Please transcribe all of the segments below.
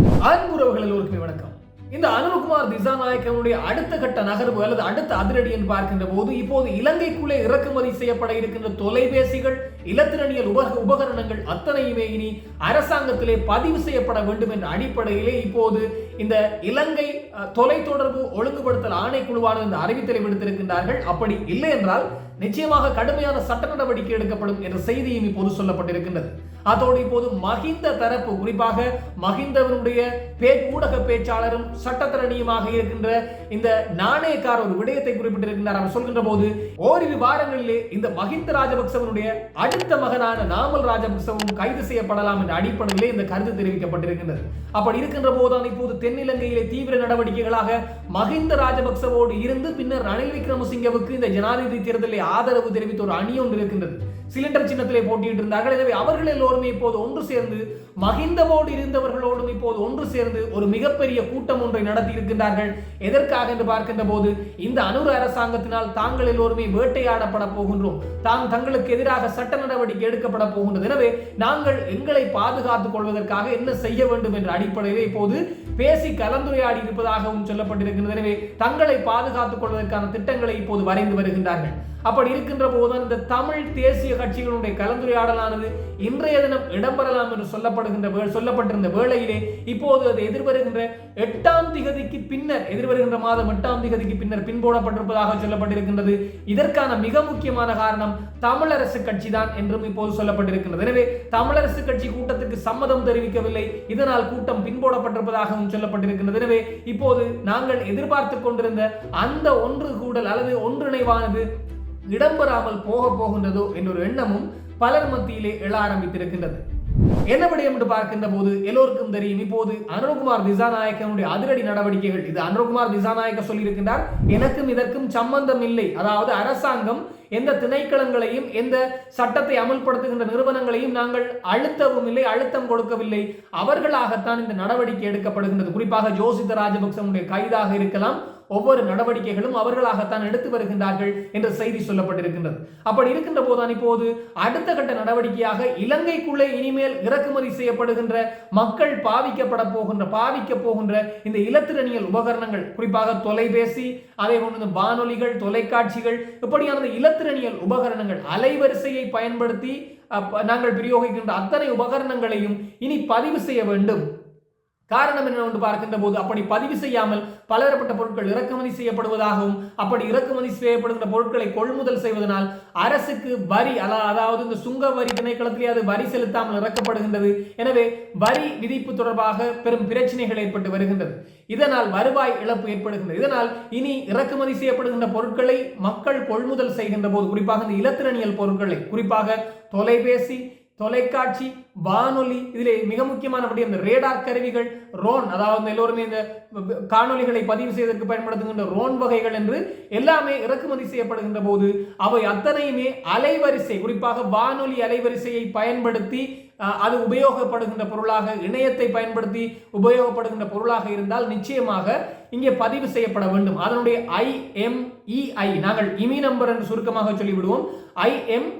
அன்புறவர்கள் எல்லோருக்குமே வணக்கம். இந்த அனுருகுமார் திசாநாயக்கனுடைய அடுத்த கட்ட நகர்வு அல்லது அடுத்த அதிரடி என்று பார்க்கின்ற போது இப்போது இலங்கைக்குள்ளே இறக்குமதி செய்யப்பட இருக்கின்ற தொலைபேசிகள் இலத்திரனியல் உபக உபகரணங்கள் அத்தனையுமே இனி அரசாங்கத்திலே பதிவு செய்யப்பட வேண்டும் என்ற அடிப்படையிலே இப்போது இந்த இலங்கை தொலை தொலைத்தொடர்பு ஒழுங்குபடுத்தல் ஆணைக்குழுவானது இந்த அறிவித்தலை விடுத்திருக்கின்றார்கள். அப்படி இல்லை என்றால் நிச்சயமாக கடுமையான சட்ட நடவடிக்கை எடுக்கப்படும் என்ற செய்தியும் இப்போது சொல்லப்பட்டிருக்கின்றது. அதோடு இப்போது மஹிந்த தரப்பு குறிப்பாக மஹிந்தவனுடைய பே ஊடக பேச்சாளரும் சட்டத்தரணியுமாக இருக்கின்ற இந்த நாணயக்கார் ஒரு விடயத்தை குறிப்பிட்டிருக்கின்றார். அவர் சொல்கின்ற போது ஓரிரு வாரங்களிலே இந்த மஹிந்த ராஜபக்சவனுடைய அடுத்த மகனான நாமல் ராஜபக்சவும் கைது செய்யப்படலாம் என்ற அடிப்படையிலே இந்த கருத்து தெரிவிக்கப்பட்டிருக்கின்றது. அப்படி இருக்கின்ற போதுதான் இப்போது தென்னிலங்கையிலே தீவிர நடவடிக்கைகளாக மஹிந்த ராஜபக்சவோடு இருந்து பின்னர் ரணில் விக்ரமசிங்கவுக்கு இந்த ஜனாதிபதி தேர்தலில் ஆதரவு தெரிவித்த ஒரு அணி ஒன்று இருக்கின்றது. சிலிண்டர் சின்னத்திலே போட்டியிட்டு இருந்தார்கள் எனவே அவர்கள் எல்லோருமே இப்போது ஒன்று சேர்ந்து மஹிந்தவோடு இருந்தவர்களோடும் இப்போது ஒன்று சேர்ந்து ஒரு மிகப்பெரிய கூட்டம் ஒன்றை நடத்தி இருக்கின்றார்கள். எதற்காக என்று பார்க்கின்ற போது இந்த அனுர அரசாங்கத்தினால் தாங்கள் எல்லோருமே வேட்டையாடப்பட போகின்றோம். தாம் தங்களுக்கு எதிராக சட்ட நடவடிக்கை எடுக்கப்பட போகின்றது. எனவே நாங்கள் எங்களை பாதுகாத்துக் கொள்வதற்காக என்ன செய்ய வேண்டும் என்ற அடிப்படையிலே இப்போது பேசி கலந்துரையாடி இருப்பதாகவும் சொல்லப்பட்டிருக்கின்றது. எனவே தங்களை பாதுகாத்துக் கொள்வதற்கான திட்டங்களை இப்போது வரைந்து வருகின்றார்கள். அப்படி இருக்கின்ற போதுதான் இந்த தமிழ் தேசிய கட்சிகளுடைய கலந்துரையாடலானது இன்றைய தினம் இடம்பெறலாம் என்று சொல்லப்படுகின்ற வே- சொல்லப்பட்டிருந்த வேளையிலே இப்போது அது எதிர்வருகின்ற எட்டாம் திகதிக்கு பின்னர் எதிர்வருகின்ற மாதம் எட்டாம் திகதிக்கு பின்னர் பின்போடப்பட்டிருப்பதாக சொல்லப்பட்டிருக்கின்றது. இதற்கான மிக முக்கியமான காரணம் தமிழரசு கட்சி தான் என்றும் இப்போது சொல்லப்பட்டிருக்கின்றது. எனவே தமிழரசு கட்சி கூட்டத்திற்கு சம்மதம் தெரிவிக்கவில்லை. இதனால் கூட்டம் பின்போடப்பட்டிருப்பதாகவும் சொல்லப்பட்டிருக்கின்றது. எனவே இப்போது நாங்கள் எதிர்பார்த்து கொண்டிருந்த அந்த ஒன்று கூடல் அல்லது ஒன்றிணைவானது இடம்பெறாமல் போக போகின்றதோ என்றொரு எண்ணமும் பலர் மத்தியிலே எழ ஆரம்பித்திருக்கின்றது. என்ன விடயம் என்று பார்க்கின்ற போது எல்லோருக்கும் தெரியும். இப்போது அனுரகுமார் திசாநாயக்கனுடைய அதிரடி நடவடிக்கைகள். இது அனுரகுமார் திசாநாயக்க சொல்லியிருக்கின்றார். எனக்கும் இதற்கும் சம்பந்தம் இல்லை. அதாவது அரசாங்கம் எந்த திணைக்களங்களையும் எந்த சட்டத்தை அமல்படுத்துகின்ற நிறுவனங்களையும் நாங்கள் அழுத்தவும் இல்லை அழுத்தம் கொடுக்கவில்லை. அவர்களாகத்தான் இந்த நடவடிக்கை எடுக்கப்படுகின்றது. குறிப்பாக ஜோசித ராஜபக்சனுடைய கைதாக இருக்கலாம். ஒவ்வொரு நடவடிக்கைகளும் அவர்களாகத்தான் எடுத்து வருகின்றார்கள் என்ற செய்தி சொல்லப்பட்டிருக்கின்றது. அப்படி இருக்கின்ற போதுதான் இப்போது அடுத்த கட்ட நடவடிக்கையாக இலங்கைக்குள்ளே இனிமேல் இறக்குமதி செய்யப்படுகின்ற மக்கள் பாவிக்கப்பட போகின்ற பாவிக்க போகின்ற இந்த இலத்திரனியல் உபகரணங்கள் குறிப்பாக தொலைபேசி அதே போன்று வானொலிகள் தொலைக்காட்சிகள் இப்படியான இலத்திரனியல் உபகரணங்கள் அலைவரிசையை பயன்படுத்தி நாங்கள் பிரயோகிக்கின்ற அத்தனை உபகரணங்களையும் இனி பதிவு செய்ய வேண்டும். காரணம் என்னவென்று பார்க்கின்ற போது அப்படி பதிவு செய்யாமல் பலதரப்பட்ட பொருட்கள் இறக்குமதி செய்யப்படுவதாகவும் அப்படி இறக்குமதி செய்யப்படுகின்ற பொருட்களை கொள்முதல் செய்வதனால் அரசுக்கு வரி அலா- அதாவது இந்த சுங்க வரி திணைக்களத்திலே அது வரி செலுத்தாமல் இறக்கப்படுகின்றது. எனவே வரி விதிப்பு தொடர்பாக பெரும் பிரச்சனைகள் ஏற்பட்டு வருகின்றது. இதனால் வருவாய் இழப்பு ஏற்படுகின்றது. இதனால் இனி இறக்குமதி செய்யப்படுகின்ற பொருட்களை மக்கள் கொள்முதல் செய்கின்ற போது குறிப்பாக இந்த இலத்திரனியல் பொருட்களை குறிப்பாக தொலைபேசி தொலைக்காட்சி வானொலி இதில் மிக முக்கியமானபடி அந்த ரேடார் கருவிகள் ரோன் அதாவது எல்லோருமே இந்த காணொளிகளை பதிவு செய்வதற்கு பயன்படுத்துகின்ற ரோன் வகைகள் என்று எல்லாமே இறக்குமதி செய்யப்படுகின்ற போது அவை அத்தனையுமே அலைவரிசை குறிப்பாக வானொலி அலைவரிசையை பயன்படுத்தி அது உபயோகப்படுகின்ற பொருளாக இணையத்தை பயன்படுத்தி உபயோகப்படுகின்ற பொருளாக இருந்தால் நிச்சயமாக இங்கே பதிவு செய்யப்பட வேண்டும். அதனுடைய ஐஎம்இஐ நாங்கள் இமி நம்பர் என்று சுருக்கமாக சொல்லிவிடுவோம். ஐஎம்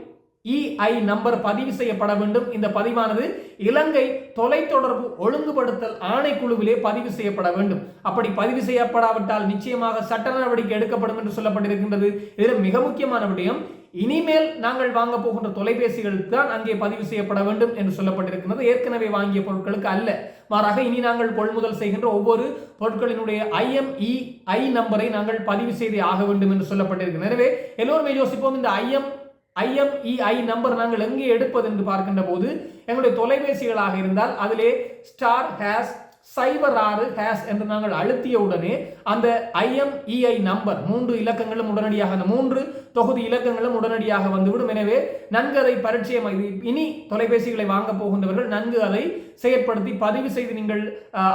இஐ நம்பர் பதிவு செய்யப்பட வேண்டும். இந்த பதிவானது இலங்கை தொலைத்தொடர்பு ஒழுங்குபடுத்தல் ஆணைக்குழுவிலே பதிவு செய்யப்பட வேண்டும். அப்படி பதிவு செய்யப்படாவிட்டால் நிச்சயமாக சட்ட நடவடிக்கை எடுக்கப்படும் என்று சொல்லப்பட்டிருக்கின்றது. இதில் மிக முக்கியமான விடயம் இனிமேல் நாங்கள் வாங்க போகின்ற தொலைபேசிகளுக்கு தான் அங்கே பதிவு செய்யப்பட வேண்டும் என்று சொல்லப்பட்டிருக்கிறது ஏற்கனவே வாங்கிய பொருட்களுக்கு அல்ல. மாறாக இனி நாங்கள் கொள்முதல் செய்கின்ற ஒவ்வொரு பொருட்களினுடைய ஐஎம்இ ஐ நம்பரை நாங்கள் பதிவு செய்தே ஆக வேண்டும் என்று சொல்லப்பட்டிருக்கிறது எனவே எல்லோருமே யோசிப்போம் இந்த ஐஎம் ஐஎம்இஐ நம்பர் நாங்கள் எங்கே எடுப்பது என்று பார்க்கின்ற போது எங்களுடைய தொலைபேசிகளாக இருந்தால் அதிலே ஸ்டார் ஹேஸ் சைபர் ஆறு ஹேஸ் என்று நாங்கள் அழுத்திய உடனே அந்த ஐஎம்இஐ நம்பர் மூன்று இலக்கங்களும் உடனடியாக அந்த மூன்று தொகுதி இலக்கங்களும் உடனடியாக வந்துவிடும். எனவே நன்கு அதை பரிச்சயம் இனி தொலைபேசிகளை வாங்க போகின்றவர்கள் நன்கு அதை செயற்படுத்தி பதிவு செய்து நீங்கள்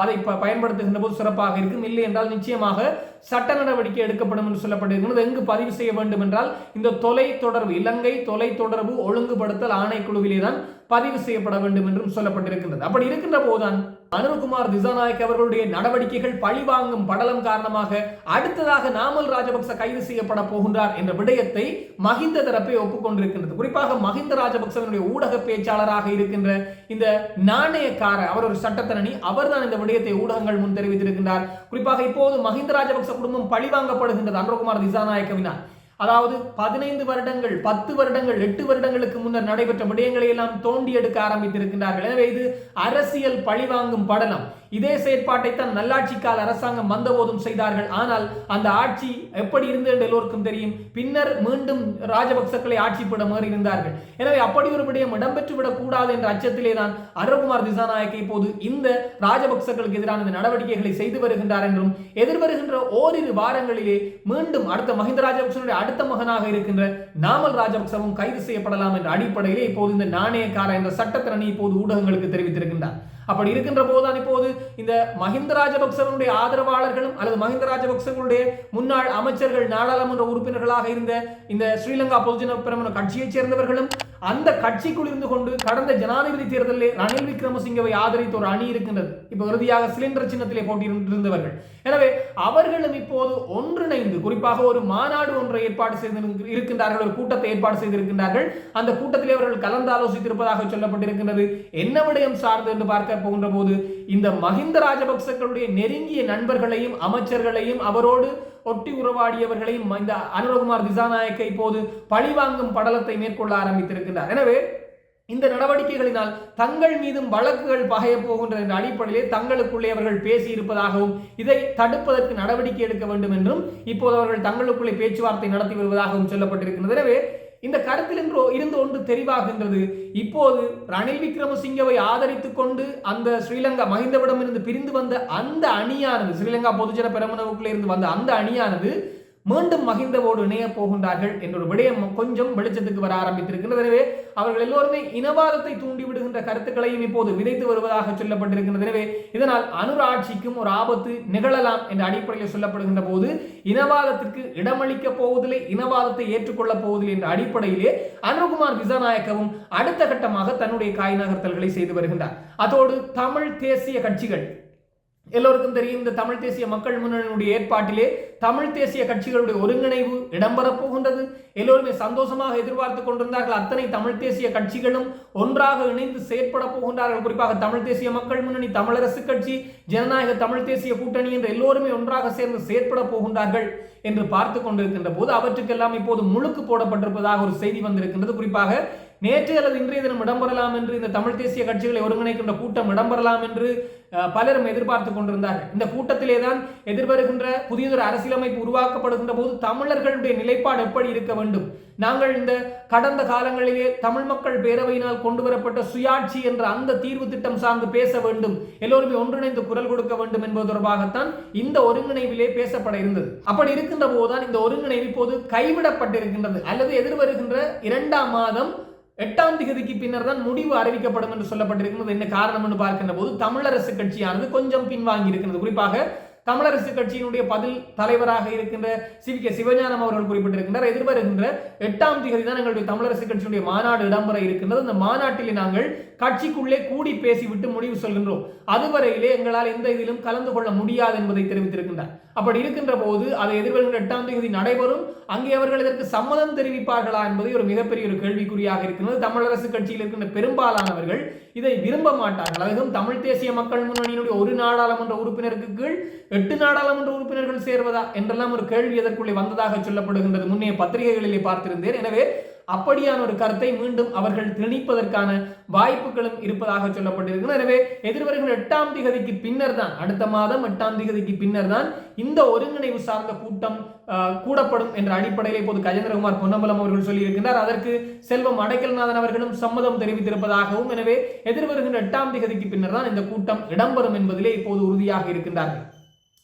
அதை ப- பயன்படுத்துகின்ற போது சிறப்பாக இருக்கும். இல்லை என்றால் நிச்சயமாக சட்ட நடவடிக்கை எடுக்கப்படும் என்று சொல்லப்பட்டிருக்கிறது. எங்கு பதிவு செய்ய வேண்டும் என்றால் இந்த தொலை தொடர்பு இலங்கை தொலை தொடர்பு ஒழுங்குபடுத்தல் ஆணைக்குழுவிலே தான் பதிவு செய்யப்பட வேண்டும் என்றும் சொல்லப்பட்டிருக்கின்றது. அப்படி இருக்கின்ற போதுதான் அனுருகுமார் திசாநாயக் அவர்களுடைய நடவடிக்கைகள் பழிவாங்கும் படலம் காரணமாக அடுத்ததாக நாமல் ராஜபக்ச கைது செய்யப்பட போகின்றார் என்ற விடயத்தை மஹிந்த தரப்பை ஒப்புக்கொண்டிருக்கின்றது. குறிப்பாக மஹிந்த ராஜபக்சவனுடைய ஊடக பேச்சாளராக இருக்கின்ற இந்த நாணயக்கார அவர் ஒரு சட்டத்தரணி அவர்தான் இந்த விடயத்தை ஊடகங்கள் முன் தெரிவித்திருக்கின்றார். குறிப்பாக இப்போது மஹிந்த ராஜபக்ச குடும்பம் பழிவாங்கப்படுகின்றது அனுருகுமார் திசாநாயக்கவினால். அதாவது பதினைந்து வருடங்கள் பத்து வருடங்கள் எட்டு வருடங்களுக்கு முன்னர் நடைபெற்ற விடயங்களை எல்லாம் தோண்டி எடுக்க ஆரம்பித்திருக்கின்றார்கள். எனவே இது அரசியல் பழிவாங்கும் படலம். இதே செயற்பாட்டைத்தான் நல்லாட்சி கால அரசாங்கம் வந்தபோதும் செய்தார்கள். ஆனால் அந்த ஆட்சி எப்படி இருந்தது என்று எல்லோருக்கும் தெரியும். பின்னர் மீண்டும் ராஜபக்சக்களை ஆட்சிப்பட மாறி இருந்தார்கள். எனவே அப்படி ஒரு விடயம் இடம்பெற்று விடக் கூடாது என்ற அச்சத்திலே தான் அருண்குமார் திசாநாயக்கை இப்போது இந்த ராஜபக்சர்களுக்கு எதிரான இந்த நடவடிக்கைகளை செய்து வருகின்றார் என்றும் எதிர்வருகின்ற ஓரிரு வாரங்களிலே மீண்டும் அடுத்த மஹிந்த ராஜபக்சனுடைய அடுத்த மகனாக இருக்கின்ற நாமல் ராஜபக்சவும் கைது செய்யப்படலாம் என்ற அடிப்படையிலே இப்போது இந்த நாணயக்கார என்ற சட்டத்திறனை இப்போது ஊடகங்களுக்கு தெரிவித்திருக்கின்றார். அப்படி இருக்கின்ற போதுதான் இப்போது இந்த மஹிந்த ராஜபக்சவனுடைய ஆதரவாளர்களும் அல்லது மஹிந்த ராஜபக்சவனுடைய முன்னாள் அமைச்சர்கள் நாடாளுமன்ற உறுப்பினர்களாக இருந்த இந்த ஸ்ரீலங்கா பொதுஜன பிரமண கட்சியைச் சேர்ந்தவர்களும் அந்த கட்சிக்குள் இருந்து கொண்டு கடந்த ஜனாதிபதி தேர்தலில் ரணில் விக்ரமசிங்கவை ஆதரித்த ஒரு அணி இருக்கின்றது. இப்ப இறுதியாக சிலிண்டர் சின்னத்திலே போட்டியிருந்தவர்கள் எனவே அவர்களும் இப்போது ஒன்றிணைந்து குறிப்பாக ஒரு மாநாடு ஒன்றை ஏற்பாடு செய்து இருக்கின்றார்கள் ஒரு கூட்டத்தை ஏற்பாடு செய்திருக்கின்றார்கள். அந்த கூட்டத்திலே அவர்கள் கலந்தாலோசித்திருப்பதாக சொல்லப்பட்டிருக்கின்றது. என்ன விடயம் சார்ந்து என்று பார்க்க போகின்ற போது இந்த மஹிந்த ராஜபக்சர்களுடைய நெருங்கிய நண்பர்களையும் அமைச்சர்களையும் அவரோடு ஒட்டி உறவாடியவர்களையும் இந்த அனுரகுமார் திசாநாயக்க இப்போது பழிவாங்கும் படலத்தை மேற்கொள்ள ஆரம்பித்திருக்கிறார் எனவே இந்த நடவடிக்கைகளினால் தங்கள் மீதும் வழக்குகள் பகைய போகின்ற என்ற அடிப்படையிலே தங்களுக்குள்ளே அவர்கள் பேசியிருப்பதாகவும் இதை தடுப்பதற்கு நடவடிக்கை எடுக்க வேண்டும் என்றும் இப்போது அவர்கள் தங்களுக்குள்ளே பேச்சுவார்த்தை நடத்தி வருவதாகவும் சொல்லப்பட்டிருக்கிறது எனவே இந்த கருத்தில் என்று இருந்து ஒன்று தெரிவாகின்றது. இப்போது ரணில் விக்ரமசிங்கவை ஆதரித்துக் கொண்டு அந்த ஸ்ரீலங்கா மஹிந்தவிடம் இருந்து பிரிந்து வந்த அந்த அணியானது ஸ்ரீலங்கா பொதுஜன பெரமுனவுக்குள்ளே இருந்து வந்த அந்த அணியானது மீண்டும் மகிந்தவோடு இணைய போகின்றார்கள் என்ற ஒரு விடயம் கொஞ்சம் வெளிச்சத்துக்கு வர ஆரம்பித்திருக்கிறது எனவே அவர்கள் எல்லோருமே இனவாதத்தை தூண்டிவிடுகின்ற கருத்துக்களையும் இப்போது விதைத்து வருவதாக சொல்லப்பட்டிருக்கின்றது. எனவே இதனால் அனுராட்சிக்கும் ஒரு ஆபத்து நிகழலாம் என்ற அடிப்படையில் சொல்லப்படுகின்ற போது இனவாதத்திற்கு இடமளிக்க போவதில்லை இனவாதத்தை ஏற்றுக்கொள்ளப் போவதில்லை என்ற அடிப்படையிலே அனுகுமார் திசாநாயக்கவும் அடுத்த கட்டமாக தன்னுடைய காய் நகர்த்தல்களை செய்து வருகின்றார். அதோடு தமிழ் தேசிய கட்சிகள் எல்லோருக்கும் தெரியும் இந்த தமிழ் தேசிய மக்கள் முன்னணியுடைய ஏற்பாட்டிலே தமிழ் தேசிய கட்சிகளுடைய ஒருங்கிணைவு இடம்பெறப் போகின்றது. எல்லோருமே சந்தோஷமாக எதிர்பார்த்து கொண்டிருந்தார்கள். அத்தனை தமிழ் தேசிய கட்சிகளும் ஒன்றாக இணைந்து செயற்பட போகின்றார்கள். குறிப்பாக தமிழ் தேசிய மக்கள் முன்னணி தமிழரசு கட்சி ஜனநாயக தமிழ் தேசிய கூட்டணி என்று எல்லோருமே ஒன்றாக சேர்ந்து செயற்பட போகின்றார்கள் என்று பார்த்து கொண்டிருக்கின்ற போது அவற்றுக்கெல்லாம் இப்போது முழுக்கு போடப்பட்டிருப்பதாக ஒரு செய்தி வந்திருக்கின்றது. குறிப்பாக நேற்று அல்லது இன்றைய தினம் இடம்பெறலாம் என்று இந்த தமிழ் தேசிய கட்சிகளை ஒருங்கிணைக்கின்ற கூட்டம் இடம்பெறலாம் என்று பலரும் எதிர்பார்த்து கொண்டிருந்தார்கள். இந்த கூட்டத்திலே தான் எதிர்வருகின்ற புதியதொரு அரசியலமைப்பு உருவாக்கப்படுகின்ற போது தமிழர்களுடைய நிலைப்பாடு எப்படி இருக்க வேண்டும்? நாங்கள் இந்த கடந்த காலங்களிலே தமிழ் மக்கள் பேரவையினால் கொண்டு வரப்பட்ட சுயாட்சி என்ற அந்த தீர்வு திட்டம் சார்ந்து பேச வேண்டும் எல்லோருமே ஒன்றிணைந்து குரல் கொடுக்க வேண்டும் என்பது தொடர்பாகத்தான் இந்த ஒருங்கிணைவிலே பேசப்பட இருந்தது. அப்படி இருக்கின்ற போதுதான் இந்த ஒருங்கிணைவு இப்போது கைவிடப்பட்டிருக்கின்றது. அல்லது எதிர்வருகின்ற இரண்டாம் மாதம் எட்டாம் திகதிக்கு பின்னர் தான் முடிவு அறிவிக்கப்படும் என்று சொல்லப்பட்டிருக்கிறது. என்ன காரணம் என்று பார்க்கின்ற போது தமிழரசு கட்சியானது கொஞ்சம் பின்வாங்கி இருக்கிறது குறிப்பாக தமிழரசு கட்சியினுடைய பதில் தலைவராக இருக்கின்ற சி. கே. சிவஞானம் அவர்கள் குறிப்பிட்டிருக்கின்றார். எதிர்வருகின்ற எட்டாம் தேதி தான் எங்களுடைய தமிழரசு கட்சியினுடைய மாநாடு இடம்பெற இருக்கின்றது. அந்த மாநாட்டில் நாங்கள் கட்சிக்குள்ளே கூடி பேசிவிட்டு முடிவு சொல்கின்றோம். அதுவரையிலே எங்களால் எந்த இதிலும் கலந்து கொள்ள முடியாது என்பதை தெரிவித்திருக்கின்றார். அப்படி இருக்கின்ற போது அதை எதிர்வருகின்ற எட்டாம் தேதி நடைபெறும். அங்கே அவர்கள் இதற்கு சம்மதம் தெரிவிப்பார்களா என்பது ஒரு மிகப்பெரிய ஒரு கேள்விக்குறியாக இருக்கிறது. தமிழரசு கட்சியில் இருக்கின்ற பெரும்பாலானவர்கள் இதை விரும்ப மாட்டார்கள். அதுவும் தமிழ் தேசிய மக்கள் முன்னணியினுடைய ஒரு நாடாளுமன்ற உறுப்பினருக்கு கீழ் எட்டு நாடாளுமன்ற உறுப்பினர்கள் சேர்வதா என்றெல்லாம் ஒரு கேள்வி எதற்குள்ளே வந்ததாக சொல்லப்படுகின்றது. முன்னே பத்திரிகைகளிலே பார்த்திருந்தேன். எனவே அப்படியான ஒரு கருத்தை மீண்டும் அவர்கள் திணிப்பதற்கான வாய்ப்புகளும் இருப்பதாக சொல்லப்பட்டிருக்கிறது. எனவே எதிர்வருகிற எட்டாம் திகதிக்கு பின்னர் தான் அடுத்த மாதம் எட்டாம் திகதிக்கு பின்னர் தான் இந்த ஒருங்கிணைவு சார்ந்த கூட்டம் கூடப்படும் என்ற அடிப்படையில் இப்போது கஜேந்திரகுமார் பொன்னம்பலம் அவர்கள் சொல்லியிருக்கின்றார். அதற்கு செல்வம் அடைக்கல்நாதன் அவர்களும் சம்மதம் தெரிவித்திருப்பதாகவும் எனவே எதிர்வருகின்ற எட்டாம் திகதிக்கு பின்னர் தான் இந்த கூட்டம் இடம்பெறும் என்பதிலே இப்போது உறுதியாக இருக்கின்றார்கள்.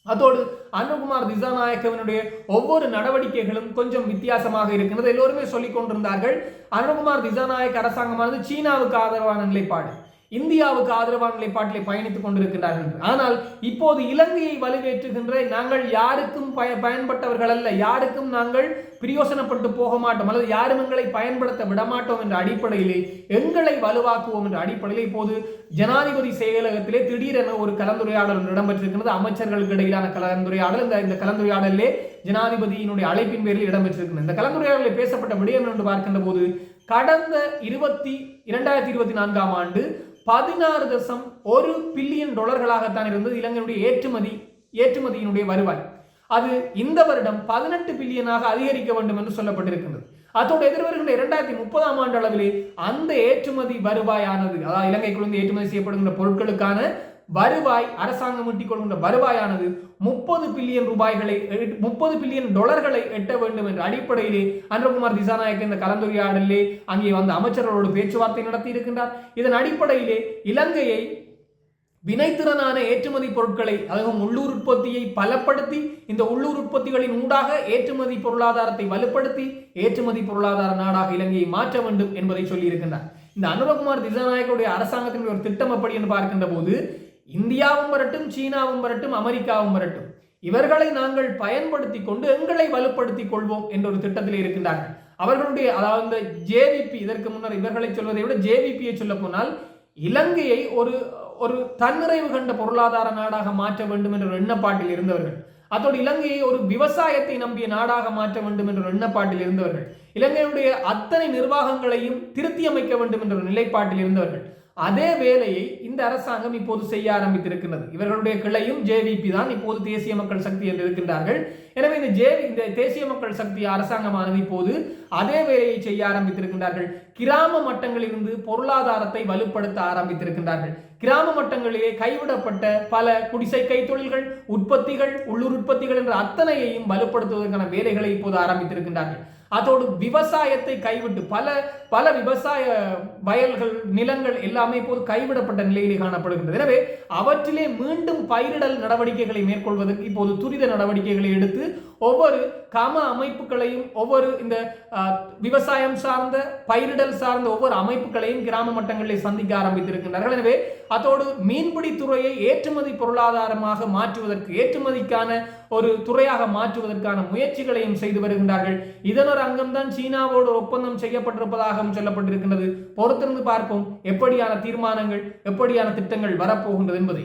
அதோடு அனுகுமார் திசாநாயக்கவனுடைய ஒவ்வொரு நடவடிக்கைகளும் கொஞ்சம் வித்தியாசமாக இருக்கிறது எல்லோருமே சொல்லிக் கொண்டிருந்தார்கள் அனுகுமார் திசாநாயக் அரசாங்கமானது சீனாவுக்கு ஆதரவான நிலைப்பாடு. இந்தியாவுக்கு ஆதரவான நிலைப்பாட்டிலே பயணித்துக் கொண்டிருக்கின்றார்கள். ஆனால் இப்போது இலங்கையை வலுவேற்றுகின்ற நாங்கள் யாருக்கும் பய பயன்பட்டவர்கள் அல்ல. யாருக்கும் நாங்கள் பிரயோசனப்பட்டு போக மாட்டோம். அல்லது யாரும் எங்களை பயன்படுத்த விடமாட்டோம் என்ற அடிப்படையிலே எங்களை வலுவாக்குவோம் என்ற அடிப்படையிலே இப்போது ஜனாதிபதி செயலகத்திலே திடீரென ஒரு கலந்துரையாடல் இடம்பெற்றிருக்கிறது. அமைச்சர்களுக்கு இடையிலான கலந்துரையாடல். இந்த இந்த கலந்துரையாடலே ஜனாதிபதியினுடைய அழைப்பின் பேரில் இடம்பெற்றிருக்கிறது. இந்த கலந்துரையாடலில் பேசப்பட்ட விடயம் என்று பார்க்கின்ற போது கடந்த இருபத்தி இரண்டாயிரத்தி இருபத்தி நான்காம் ஆண்டு பதினாறு தசம் ஒரு பில்லியன் டாலர்களாகத்தான் இருந்தது இலங்கையினுடைய ஏற்றுமதி ஏற்றுமதியினுடைய வருவாய். அது இந்த வருடம் பதினெட்டு பில்லியனாக அதிகரிக்க வேண்டும் என்று சொல்லப்பட்டிருக்கின்றது. அதோடு எதிர்வருகின்ற இரண்டாயிரத்தி முப்பதாம் ஆண்டு அளவிலே அந்த ஏற்றுமதி வருவாயானது அதாவது இலங்கைக்குள்ள ஏற்றுமதி செய்யப்படுகின்ற பொருட்களுக்கான வருவாய் அரசாங்கம் ஈட்டிக் கொள்கின்ற வருவாயானது முப்பது பில்லியன் ரூபாய்களை முப்பது பில்லியன் டாலர்களை எட்ட வேண்டும் என்ற அடிப்படையிலே அன்றகுமார் திசாநாயக்க இந்த கலந்துரையாடலே அங்கே வந்த அமைச்சர்களோடு பேச்சுவார்த்தை நடத்தி இருக்கின்றார் இதன் அடிப்படையிலே இலங்கையை வினைத்திறனான ஏற்றுமதி பொருட்களை அதுவும் உள்ளூர் உற்பத்தியை பலப்படுத்தி இந்த உள்ளூர் உற்பத்திகளின் ஊடாக ஏற்றுமதி பொருளாதாரத்தை வலுப்படுத்தி ஏற்றுமதி பொருளாதார நாடாக இலங்கையை மாற்ற வேண்டும் என்பதை சொல்லியிருக்கின்றார். இந்த அனுரகுமார் திசாநாயகருடைய அரசாங்கத்தினுடைய ஒரு திட்டம் எப்படி என்று பார்க்கின்ற போது இந்தியாவும் வரட்டும் சீனாவும் வரட்டும் அமெரிக்காவும் வரட்டும். இவர்களை நாங்கள் பயன்படுத்தி கொண்டு எங்களை வலுப்படுத்திக் கொள்வோம் என்ற ஒரு திட்டத்தில் இருக்கின்றார்கள். அவர்களுடைய அதாவது ஜேவிபி இதற்கு முன்னர் இவர்களை சொல்வதை விட ஜேவிபியை சொல்ல போனால் இலங்கையை ஒரு ஒரு தன்னிறைவு கண்ட பொருளாதார நாடாக மாற்ற வேண்டும் என்ற ஒரு எண்ணப்பாட்டில் இருந்தவர்கள். அதோடு இலங்கையை ஒரு விவசாயத்தை நம்பிய நாடாக மாற்ற வேண்டும் என்ற ஒரு எண்ணப்பாட்டில் இருந்தவர்கள். இலங்கையுடைய அத்தனை நிர்வாகங்களையும் திருத்தி அமைக்க வேண்டும் என்ற ஒரு நிலைப்பாட்டில் இருந்தவர்கள். அதே வேலையை இந்த அரசாங்கம் இப்போது செய்ய ஆரம்பித்திருக்கிறது இவர்களுடைய கிளையும் ஜேவிபி தான் இப்போது தேசிய மக்கள் சக்தி என்று இருக்கின்றார்கள். எனவே இந்த ஜே இந்த தேசிய மக்கள் சக்தி அரசாங்கமானது இப்போது அதே வேலையை செய்ய ஆரம்பித்திருக்கின்றார்கள். கிராம மட்டங்களிலிருந்து பொருளாதாரத்தை வலுப்படுத்த ஆரம்பித்திருக்கின்றார்கள். கிராம மட்டங்களிலே கைவிடப்பட்ட பல குடிசை கைத்தொழில்கள் உற்பத்திகள் உள்ளூர் உற்பத்திகள் என்ற அத்தனையையும் வலுப்படுத்துவதற்கான வேலைகளை இப்போது ஆரம்பித்திருக்கின்றார்கள். அதோடு விவசாயத்தை கைவிட்டு பல பல விவசாய வயல்கள் நிலங்கள் எல்லாமே இப்போது கைவிடப்பட்ட நிலையிலே காணப்படுகின்றது. எனவே அவற்றிலே மீண்டும் பயிரிடல் நடவடிக்கைகளை மேற்கொள்வதற்கு இப்போது துரித நடவடிக்கைகளை எடுத்து ஒவ்வொரு காம அமைப்புகளையும் ஒவ்வொரு இந்த விவசாயம் சார்ந்த பயிரிடல் சார்ந்த ஒவ்வொரு அமைப்புகளையும் கிராம மட்டங்களில் சந்திக்க ஆரம்பித்திருக்கின்றார்கள் எனவே அதோடு மீன்பிடி துறையை ஏற்றுமதி பொருளாதாரமாக மாற்றுவதற்கு ஏற்றுமதிக்கான ஒரு துறையாக மாற்றுவதற்கான முயற்சிகளையும் செய்து வருகின்றார்கள். இதன் ஒரு அங்கம்தான் சீனாவோடு ஒப்பந்தம் செய்யப்பட்டிருப்பதாகவும் சொல்லப்பட்டிருக்கின்றது. பொறுத்திருந்து பார்ப்போம் எப்படியான தீர்மானங்கள் எப்படியான திட்டங்கள் வரப்போகின்றது என்பதை.